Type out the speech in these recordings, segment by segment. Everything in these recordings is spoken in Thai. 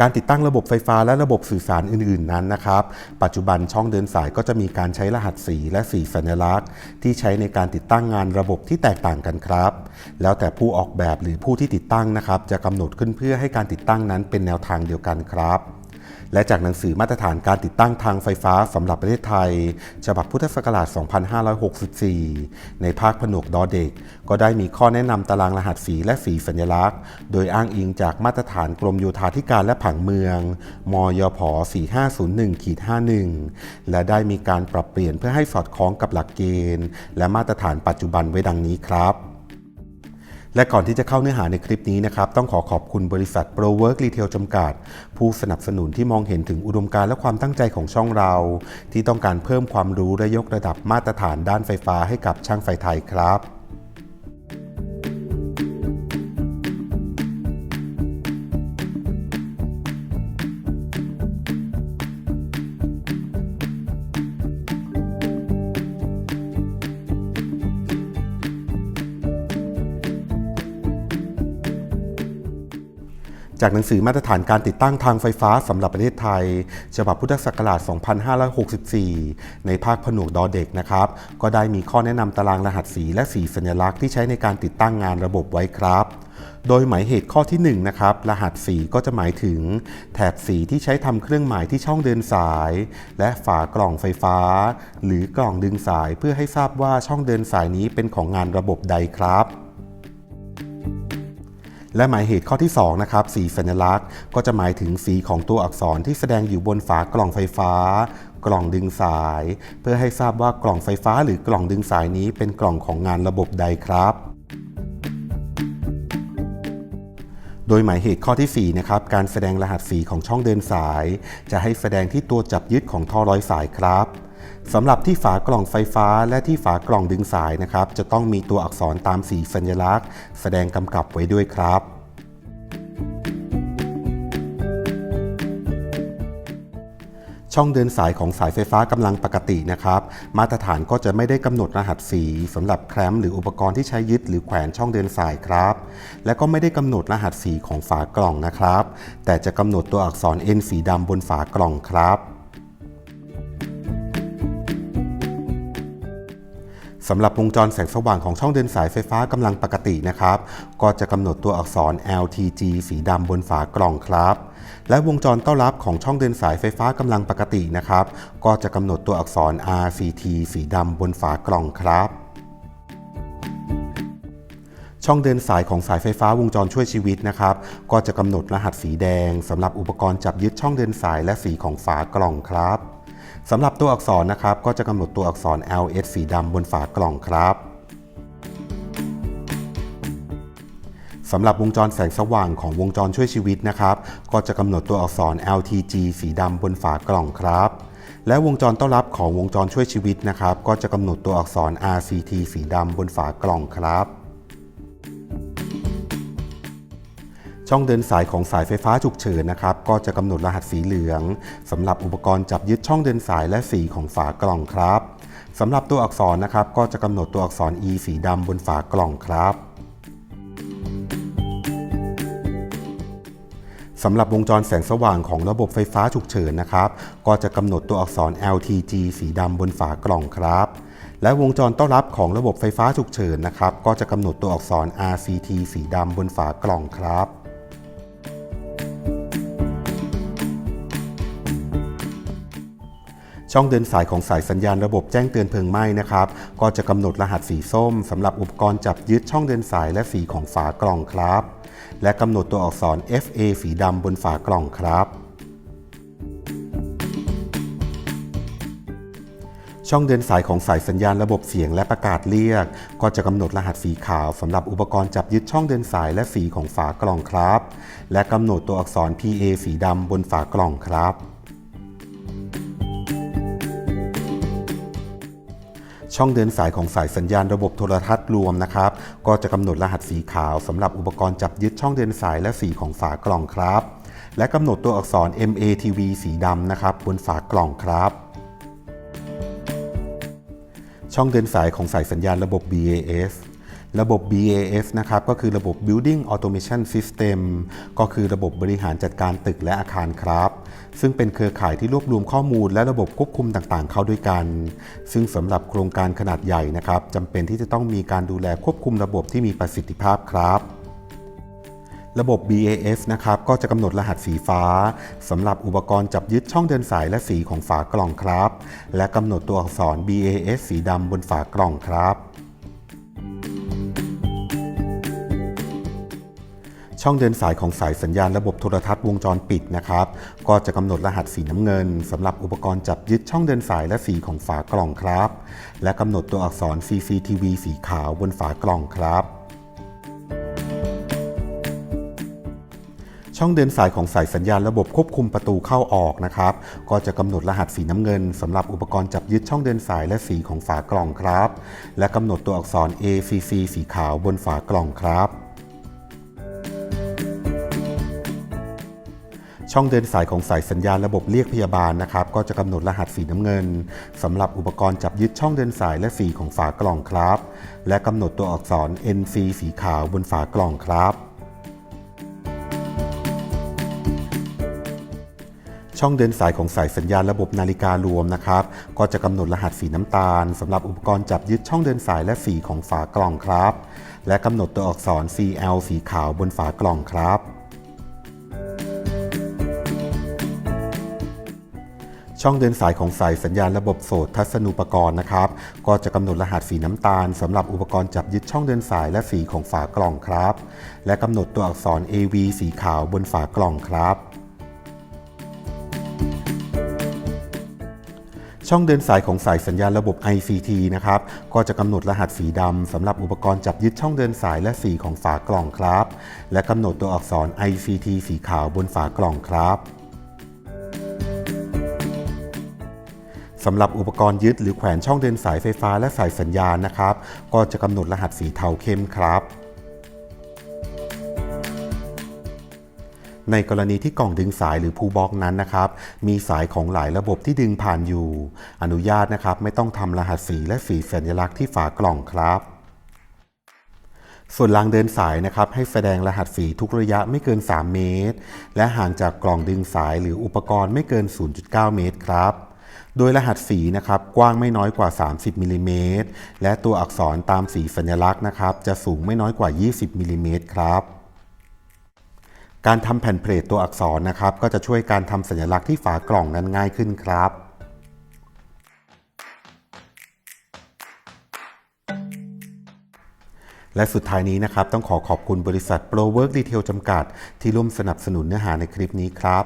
การติดตั้งระบบไฟฟ้าและระบบสื่อสารอื่น ๆนั้นนะครับ ปัจจุบันช่องเดินสายก็จะมีการใช้รหัสสีและสีสัญลักษณ์ ที่ใช้ในการติดตั้งงานระบบที่แตกต่างกันครับ แล้วแต่ผู้ออกแบบหรือผู้ที่ติดตั้งนะครับ จะกำหนดขึ้นเพื่อให้การติดตั้งนั้นเป็นแนวทางเดียวกันครับ และจากหนังสือมาตรฐานการติดตั้งทางไฟฟ้าสำหรับประเทศไทย ฉบับพุทธศักราช 2564 ในภาคผนวกดอเด็ก ก็ได้มีข้อแนะนำตารางรหัสสีและสีสัญลักษณ์ โดยอ้างอิงจากมาตรฐานกรมโยธาธิการและผังเมือง มยพ 4501-51 และได้มีการปรับเปลี่ยนเพื่อให้สอดคล้องกับหลักเกณฑ์ และมาตรฐานปัจจุบันไว้ดังนี้ครับ และก่อนที่จะเข้าเนื้อหาในคลิปนี้นะครับ ต้องขอขอบคุณบริษัท ProWork Retail จำกัด ผู้สนับสนุนที่มองเห็นถึงอุดมการณ์และความตั้งใจของช่องเรา ที่ต้องการเพิ่มความรู้และยกระดับมาตรฐานด้านไฟฟ้าให้กับช่างไฟไทยครับ จากหนังสือมาตรฐานการติดตั้งทางไฟฟ้าสำหรับประเทศไทย ฉบับพุทธศักราช 2564 ในภาคผนวกดอเด็กนะครับ ก็ได้มีข้อแนะนำตารางรหัสสีและสีสัญลักษณ์ที่ใช้ในการติดตั้งงานระบบไว้ครับโดยหมายเหตุข้อที่1นะครับรหัสสีก็จะหมายถึง แถบสีที่ใช้ทำเครื่องหมายที่ช่องเดินสาย และฝากล่องไฟฟ้า หรือกล่องดึงสายเพื่อให้ทราบว่าช่องเดินสายนี้เป็นของงานระบบใดครับ และหมายเหตุข้อที่ 2 นะครับ สีสัญลักษณ์ ก็จะหมายถึงสีของตัวอักษรที่แสดงอยู่บนฝากล่องไฟฟ้า กล่องดึงสาย เพื่อให้ทราบว่ากล่องไฟฟ้าหรือกล่องดึงสายนี้เป็นกล่องของงานระบบใดครับโดยหมายเหตุข้อที่ 4 นะครับ การแสดงรหัสสีของช่องเดินสาย จะให้แสดงที่ตัวจับยึดของท่อร้อยสายครับ สำหรับที่ฝากล่องไฟฟ้าและที่ฝากล่องดึงสายนะครับ จะต้องมีตัวอักษรตามสีสัญลักษณ์ แสดงกำกับไว้ด้วยครับช่องเดินสายของสายไฟฟ้ากำลังปกตินะครับ มาตรฐานก็จะไม่ได้กำหนดรหัสสีสำหรับแคลมหรืออุปกรณ์ที่ใช้ยึดหรือแขวนช่องเดินสายครับ และก็ไม่ได้กำหนดรหัสสีของฝากล่องนะครับ แต่จะกำหนดตัวอักษร N สีดำบนฝากล่องครับ สำหรับวงจรแสงสว่างของช่องเดินสายไฟฟ้ากำลังปกตินะครับ ก็จะกำหนดตัวอักษร LTG สีดำบนฝากล่องครับ และวงจรต้อนรับของช่องเดินสายไฟฟ้ากำลังปกตินะครับ ก็จะกำหนดตัวอักษร RCT สีดำบนฝากล่องครับช่องเดินสายของสายไฟฟ้าวงจรช่วยชีวิตนะครับ ก็จะกำหนดรหัสสีแดงสำหรับอุปกรณ์จับยึดช่องเดินสายและสีของฝากล่องครับ สำหรับตัวอักษรนะครับ ก็จะกำหนดตัวอักษร LS สีดำบนฝากล่องครับสำหรับวงจรแสงสว่างของวงจรช่วยชีวิตนะครับ ก็จะกำหนดตัวอักษร LTG สีดำบนฝากล่องครับ และวงจรต้อนรับของวงจรช่วยชีวิตนะครับ ก็จะกำหนดตัวอักษร RCT สีดำบนฝากล่องครับ ช่องเดินสายของสายไฟฟ้าฉุกเฉินนะครับก็จะกำหนดรหัสสีเหลืองสำหรับอุปกรณ์จับยึดช่องเดินสายและสีของฝากล่องครับสำหรับตัวอักษรนะครับก็จะกำหนดตัวอักษร E สีดำบนฝากล่องครับสำหรับวงจรแสงสว่างของระบบไฟฟ้าฉุกเฉินนะครับ ก็จะกำหนดตัวอักษร LTG สีดำบนฝากล่องครับ และวงจรต้อนรับของระบบไฟฟ้าฉุกเฉินนะครับ ก็จะกำหนดตัวอักษร RCT สีดำบนฝากล่องครับ ช่องเดินสายของสายสัญญาณระบบแจ้งเตือนเพลิงไหม้นะครับ ก็จะกำหนดรหัสสีส้มสำหรับอุปกรณ์จับยึดช่องเดินสายและสีของฝากล่องครับ และกำหนดตัวอักษร FA สีดำบนฝากล่องครับช่องเดินสายของสายสัญญาณระบบเสียงและประกาศเรียก ก็จะกำหนดรหัสสีขาวสำหรับอุปกรณ์จับยึดช่องเดินสายและสีของฝากล่องครับ และกำหนดตัวอักษร PA สีดำบนฝากล่องครับ ช่องเดินสายของสายสัญญาณระบบโทรทัศน์รวมนะครับ ก็จะกำหนดรหัสสีขาวสำหรับอุปกรณ์จับยึดช่องเดินสายและสีของฝากล่องครับ และกำหนดตัวอักษร MATV สีดำนะครับบนฝากล่องครับช่องเดินสายของสายสัญญาณระบบ BAS ระบบ BAS นะครับก็คือระบบ Building Automation System ก็คือระบบบริหารจัดการตึกและอาคารครับ ซึ่งเป็นเครือข่ายที่รวบรวมข้อมูลและระบบควบคุมต่างๆ เข้าด้วยกัน ซึ่งสำหรับโครงการขนาดใหญ่นะครับจำเป็นที่จะต้องมีการดูแลควบคุมระบบที่มีประสิทธิภาพครับระบบ BAS นะครับก็จะกำหนดรหัสสีฟ้าสำหรับอุปกรณ์จับยึดช่องเดินสายและสีของฝากล่องครับ และกำหนดตัวอักษร BAS สีดำบนฝากล่องครับ ช่องเดินสายของสายสัญญาณระบบโทรทัศน์วงจรปิดนะครับ ก็จะกำหนดรหัสสีน้ำเงินสำหรับอุปกรณ์จับยึดช่องเดินสายและสีของฝากล่องครับ และกำหนดตัวอักษร CCTV สีขาวบนฝากล่องครับช่องเดินสายของสายสัญญาณระบบควบคุมประตูเข้าออกนะครับ ก็จะกำหนดรหัสสีน้ำเงินสำหรับอุปกรณ์จับยึดช่องเดินสายและสีของฝากล่องครับ และกำหนดตัวอักษร ACC สีขาวบนฝากล่องครับ ช่องเดินสายของสายสัญญาณระบบเรียกพยาบาลนะครับก็จะกำหนดรหัสสีน้ำเงินสำหรับอุปกรณ์จับยึดช่องเดินสายและสีของฝากล่องครับ และกำหนดตัวอักษร NC สีขาวบนฝากล่องครับช่องเดินสายของสายสัญญาณระบบนาฬิการวมนะครับ ก็จะกำหนดรหัสสีน้ำตาลสำหรับอุปกรณ์จับยึดช่องเดินสายและสีของฝากล่องครับ และกำหนดตัวอักษร CL สีขาวบนฝากล่องครับ ช่องเดินสายของสายสัญญาณระบบโสดทัศนูปกรณ์นะครับ ก็จะกำหนดรหัสสีน้ำตาลสำหรับอุปกรณ์จับยึดช่องเดินสายและสีของฝากล่องครับ และกำหนดตัวอักษร AV สีขาวบนฝากล่องครับช่องเดินสายของสายสัญญาณระบบ ICT นะครับ ก็จะกำหนดรหัสสีดำสำหรับอุปกรณ์จับยึดช่องเดินสายและสีของฝากล่องครับ และกำหนดตัวอักษร ICT สีขาวบนฝากล่องครับ สำหรับอุปกรณ์ยึดหรือแขวนช่องเดินสายไฟฟ้าและสายสัญญาณนะครับ ก็จะกำหนดรหัสสีเทาเข้มครับในกรณีที่กล่องดึงสายหรือพูบ็อกนั้นนะครับ มีสายของหลายระบบที่ดึงผ่านอยู่ อนุญาตนะครับ ไม่ต้องทำรหัสสีและสีสัญลักษณ์ที่ฝากล่องครับ ส่วนรางเดินสายนะครับ ให้แสดงรหัสสีทุกระยะไม่เกิน 3 เมตร และห่างจากกล่องดึงสายหรืออุปกรณ์ไม่เกิน 0.9 เมตรครับ โดยรหัสสีนะครับกว้างไม่น้อยกว่า 30มิลลิเมตรและตัวอักษรตามสีสัญลักษณ์นะครับ จะสูงไม่น้อยกว่า 20มิลลิเมตรครับการทำแผ่นเพลทตัวอักษรนะครับ ก็จะช่วยการทำสัญลักษณ์ที่ฝากล่องนั้นง่ายขึ้นครับและสุดท้ายนี้นะครับ ต้องขอขอบคุณบริษัท Pro Work Retail จำกัด ที่ร่วมสนับสนุนเนื้อหาในคลิปนี้ครับ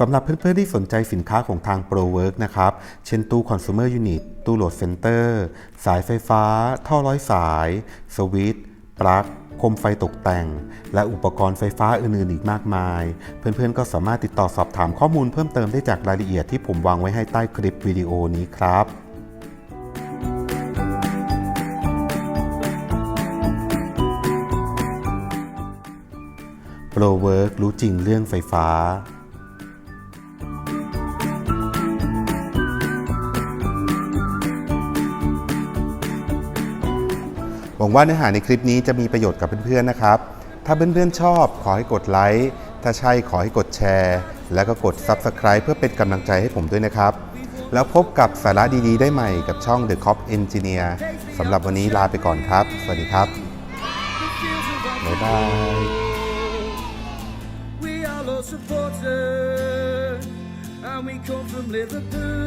สำหรับเพื่อนๆที่สนใจสินค้าของทาง Pro Work นะครับ เช่นตู้ Consumer Unit ตู้โหลดเซ็นเตอร์ สายไฟฟ้า ท่อร้อยสาย สวิตช์ ปลั๊กโคมไฟตกแต่ง และอุปกรณ์ไฟฟ้าอื่นๆ อีกมากมาย เพื่อนๆ ก็สามารถติดต่อสอบถามข้อมูลเพิ่มเติมได้จากรายละเอียดที่ผมวางไว้ให้ใต้คลิปวิดีโอนี้ครับ Pro Work รู้จริงเรื่องไฟฟ้า วังว่าเนื้อหาในคลิปนี้จะมีประโยชน์กับเพื่อนๆนะครับ ถ้าเพื่อนๆชอบขอให้กดไลค์ ถ้าใช่ขอให้กดแชร์ แล้วก็กด Subscribe เพื่อเป็นกำลังใจให้ผมด้วยนะครับ แล้วพบกับสาระดีๆ ได้ใหม่กับช่อง The Cop Engineer สำหรับวันนี้ลาไปก่อนครับ สวัสดีครับ บ๊ายบาย We are all supporters, and we come from Liverpool.